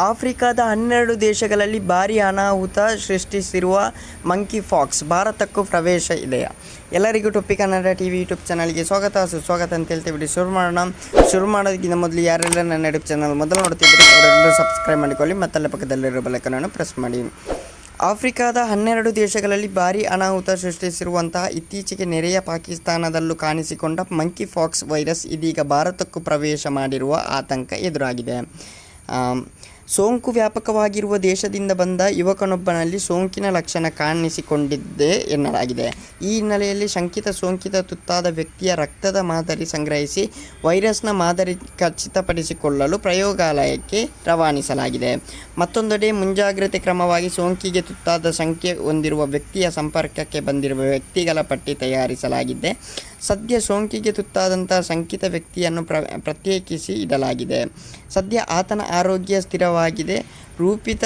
ಆಫ್ರಿಕಾದ ಹನ್ನೆರಡು ದೇಶಗಳಲ್ಲಿ ಭಾರಿ ಅನಾಹುತ ಸೃಷ್ಟಿಸಿರುವ ಮಂಕಿ ಫಾಕ್ಸ್ ಭಾರತಕ್ಕೂ ಪ್ರವೇಶ ಇದೆಯಾ ಎಲ್ಲರಿಗೂ ಟೊಪ್ಪಿ ಕನ್ನಡ ಟಿ ವಿ ಯೂಟ್ಯೂಬ್ ಚಾನಲ್ಗೆ ಸ್ವಾಗತ, ಸುಸ್ವಾಗತ ಅಂತ ಹೇಳ್ತೀವಿ ಬಿಡಿ ಶುರು ಮಾಡೋಣ. ಶುರು ಮಾಡೋದಕ್ಕಿಂತ ಮೊದಲು ಯಾರೆಲ್ಲ ನನ್ನ ಯೂಟ್ಯೂಬ್ ಚಾನಲ್ ಮೊದಲು ನೋಡ್ತಿದ್ದರೆ ಅವರೆಲ್ಲರೂ ಸಬ್ಸ್ಕ್ರೈಬ್ ಮಾಡಿಕೊಳ್ಳಿ, ಮತ್ತಲ್ಲೇ ಪಕ್ಕದಲ್ಲಿರೋ ಬಲಕನನ್ನು ಪ್ರೆಸ್ ಮಾಡಿ. ಆಫ್ರಿಕಾದ ಹನ್ನೆರಡು ದೇಶಗಳಲ್ಲಿ ಭಾರೀ ಅನಾಹುತ ಸೃಷ್ಟಿಸಿರುವಂತಹ ಇತ್ತೀಚೆಗೆ ನೆರೆಯ ಪಾಕಿಸ್ತಾನದಲ್ಲೂ ಕಾಣಿಸಿಕೊಂಡ ಮಂಕಿ ಫಾಕ್ಸ್ ವೈರಸ್ ಇದೀಗ ಭಾರತಕ್ಕೂ ಪ್ರವೇಶ ಮಾಡಿರುವ ಆತಂಕ ಎದುರಾಗಿದೆ. ಸೋಂಕು ವ್ಯಾಪಕವಾಗಿರುವ ದೇಶದಿಂದ ಬಂದ ಯುವಕನೊಬ್ಬನಲ್ಲಿ ಸೋಂಕಿನ ಲಕ್ಷಣ ಕಾಣಿಸಿಕೊಂಡಿದ್ದೆ ಎನ್ನಲಾಗಿದೆ. ಈ ಹಿನ್ನೆಲೆಯಲ್ಲಿ ಶಂಕಿತ ಸೋಂಕಿತ ತುತ್ತಾದ ವ್ಯಕ್ತಿಯ ರಕ್ತದ ಮಾದರಿ ಸಂಗ್ರಹಿಸಿ ವೈರಸ್ನ ಮಾದರಿ ಖಚಿತಪಡಿಸಿಕೊಳ್ಳಲು ಪ್ರಯೋಗಾಲಯಕ್ಕೆ ರವಾನಿಸಲಾಗಿದೆ. ಮತ್ತೊಂದೆಡೆ ಮುಂಜಾಗ್ರತೆ ಕ್ರಮವಾಗಿ ಸೋಂಕಿಗೆ ತುತ್ತಾದ ಸಂಖ್ಯೆ ಹೊಂದಿರುವ ವ್ಯಕ್ತಿಯ ಸಂಪರ್ಕಕ್ಕೆ ಬಂದಿರುವ ವ್ಯಕ್ತಿಗಳ ಪಟ್ಟಿ ತಯಾರಿಸಲಾಗಿದೆ. ಸದ್ಯ ಸೋಂಕಿಗೆ ತುತ್ತಾದಂಥ ಶಂಕಿತ ವ್ಯಕ್ತಿಯನ್ನು ಪ್ರ, ಪ್ರತ್ಯೇಕಿಸಿ ಇಡಲಾಗಿದೆ. ಸದ್ಯ ಆತನ ಆರೋಗ್ಯ ಸ್ಥಿರವಾಗಿದೆ. ರೂಪಿತ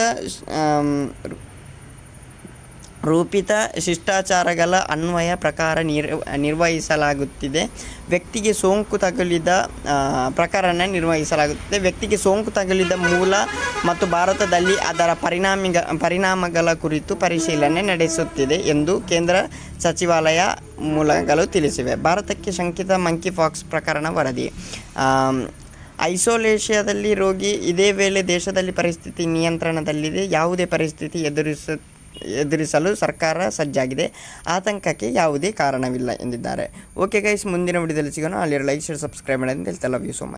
ರೂಪಿತ ಶಿಷ್ಟಾಚಾರಗಳ ಅನ್ವಯ ಪ್ರಕಾರ ನಿರ್ ನಿರ್ವಹಿಸಲಾಗುತ್ತಿದೆ. ವ್ಯಕ್ತಿಗೆ ಸೋಂಕು ತಗುಲಿದ ಪ್ರಕರಣ ನಿರ್ವಹಿಸಲಾಗುತ್ತದೆ. ವ್ಯಕ್ತಿಗೆ ಸೋಂಕು ತಗುಲಿದ ಮೂಲ ಮತ್ತು ಭಾರತದಲ್ಲಿ ಅದರ ಪರಿಣಾಮಿಗ, ಪರಿಣಾಮಗಳ ಕುರಿತು ಪರಿಶೀಲನೆ ನಡೆಸುತ್ತಿದೆ ಎಂದು ಕೇಂದ್ರ ಸಚಿವಾಲಯ ಮೂಲಗಳು ತಿಳಿಸಿವೆ. ಭಾರತಕ್ಕೆ ಶಂಕಿತ ಮಂಕಿ ಫಾಕ್ಸ್ ಪ್ರಕರಣ ವರದಿ. ಐಸೋಲೇಷಿಯಾದಲ್ಲಿ ರೋಗಿ ಇದೇ ವೇಳೆ ದೇಶದಲ್ಲಿ ಪರಿಸ್ಥಿತಿ ನಿಯಂತ್ರಣದಲ್ಲಿದೆ. ಯಾವುದೇ ಪರಿಸ್ಥಿತಿ ಎದುರಿಸ, ಎದುರಿಸಲು ಸರ್ಕಾರ ಸಜ್ಜಾಗಿದೆ. ಆತಂಕಕ್ಕೆ ಯಾವುದೇ ಕಾರಣವಿಲ್ಲ ಎಂದಿದ್ದಾರೆ. ಓಕೆ ಗೈಸ್, ಮುಂದಿನ ವಿಡಿಯೋದಲ್ಲಿ ಸಿಗೋಣ. ಅಲ್ಲಿರೋ ಲೈಕ್, ಶೇರ್, ಸಬ್ಸ್ಕ್ರೈಬ್ ಮಾಡಿ ಅಂತ ಹೇಳ್ತಾ ಲವ್ ಯು ಸೊ ಮಚ್